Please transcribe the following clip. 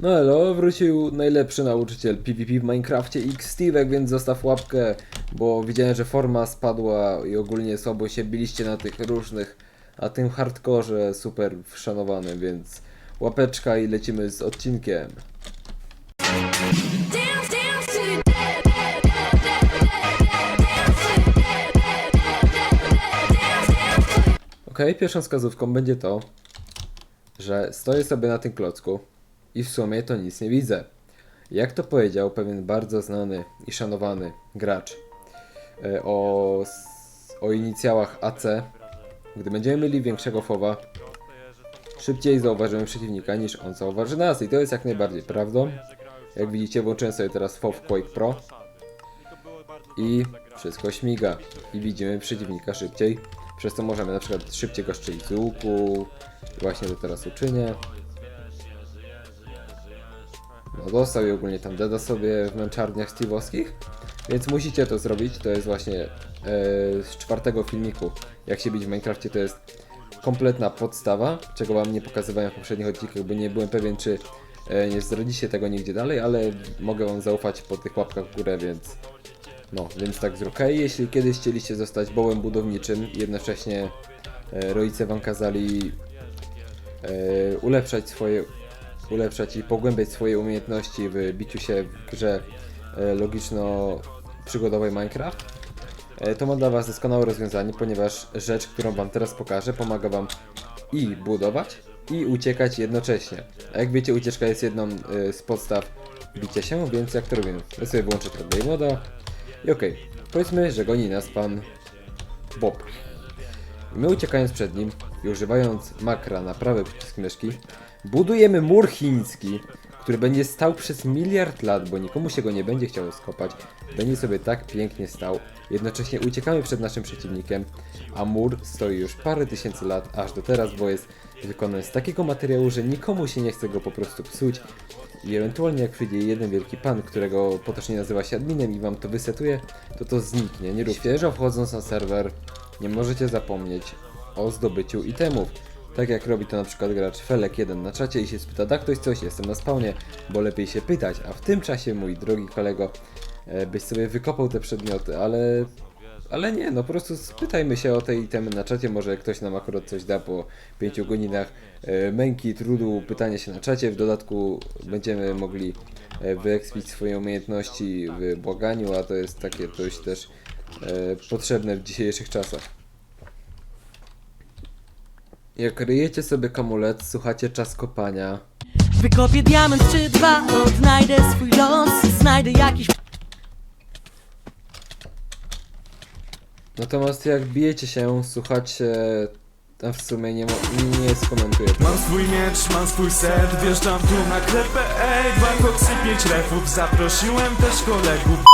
No elo, wrócił najlepszy nauczyciel PvP w Minecrafcie X Steve'ek, więc zostaw łapkę, bo widziałem, że forma spadła i ogólnie słabo się biliście na tych różnych, a tym hardkorze super wszanowany, więc łapeczka i lecimy z odcinkiem. Okej, pierwszą wskazówką będzie to, że stoję sobie na tym klocku i w sumie to nic nie widzę. Jak to powiedział pewien bardzo znany i szanowany gracz e, o, o inicjałach AC, gdy będziemy mieli większego fowa, szybciej zauważymy przeciwnika niż on zauważy nas i to jest jak najbardziej prawdą. Jak widzicie włączyłem sobie teraz FOV Quake Pro i wszystko śmiga i widzimy przeciwnika szybciej, przez co możemy na przykład szybciej go strzelić z łuku, właśnie to teraz uczynię. No dostał i ogólnie tam deda sobie w męczarniach Steve'owskich, więc musicie to zrobić, to jest właśnie e, z czwartego filmiku, jak się bić w Minecrafcie, to jest kompletna podstawa, czego wam nie pokazywałem w poprzednich odcinkach, bo nie byłem pewien, czy e, nie zdradzicie tego nigdzie dalej, ale mogę wam zaufać po tych łapkach w górę, więc no, więc tak zrób. Okej, jeśli kiedyś chcieliście zostać bołem budowniczym i jednocześnie e, rodzice wam kazali ulepszać swoje ulepszać i pogłębiać swoje umiejętności w biciu się w grze e, logiczno-przygodowej Minecraft, e, to mam dla was doskonałe rozwiązanie, ponieważ rzecz, którą wam teraz pokażę, pomaga wam i budować, i uciekać jednocześnie. A jak wiecie, ucieczka jest jedną e, z podstaw bicia się, więc jak to robimy? Ja sobie włączę to Game Moda i okej, powiedzmy, że goni nas pan Bob. My uciekając przed nim i używając makra na prawy przycisk myszki, budujemy mur chiński, który będzie stał przez miliard lat, bo nikomu się go nie będzie chciało skopać. Będzie sobie tak pięknie stał. Jednocześnie uciekamy przed naszym przeciwnikiem, a mur stoi już parę tysięcy lat, aż do teraz, bo jest wykonany z takiego materiału, że nikomu się nie chce go po prostu psuć. I ewentualnie jak przyjdzie jeden wielki pan, którego potocznie nazywa się adminem i wam to wysetuje, to to zniknie. Nie rób świeżo wchodząc na serwer, nie możecie zapomnieć o zdobyciu itemów. Tak jak robi to na przykład gracz Felek1 na czacie i się spyta, da ktoś coś, jestem na spawnie, bo lepiej się pytać, a w tym czasie, mój drogi kolego, e, byś sobie wykopał te przedmioty, ale... Ale nie, no po prostu spytajmy się o te itemy na czacie, może ktoś nam akurat coś da po 5 godzinach e, męki, trudu, pytania się na czacie, w dodatku będziemy mogli e, wyekspić swoje umiejętności w błaganiu, a to jest takie dość też potrzebne w dzisiejszych czasach. Jak ryjecie sobie kamulet, słuchacie czas kopania. Wykopię diament czy dwa, odnajdę swój los Znajdę jakiś Natomiast jak bijecie się, słuchacie, a w sumie nie, mo- nie skomentuję. Mam swój miecz, mam swój set, wjeżdżam tu na klepę, ej Dwa koksy, pięć refów, zaprosiłem też kolegów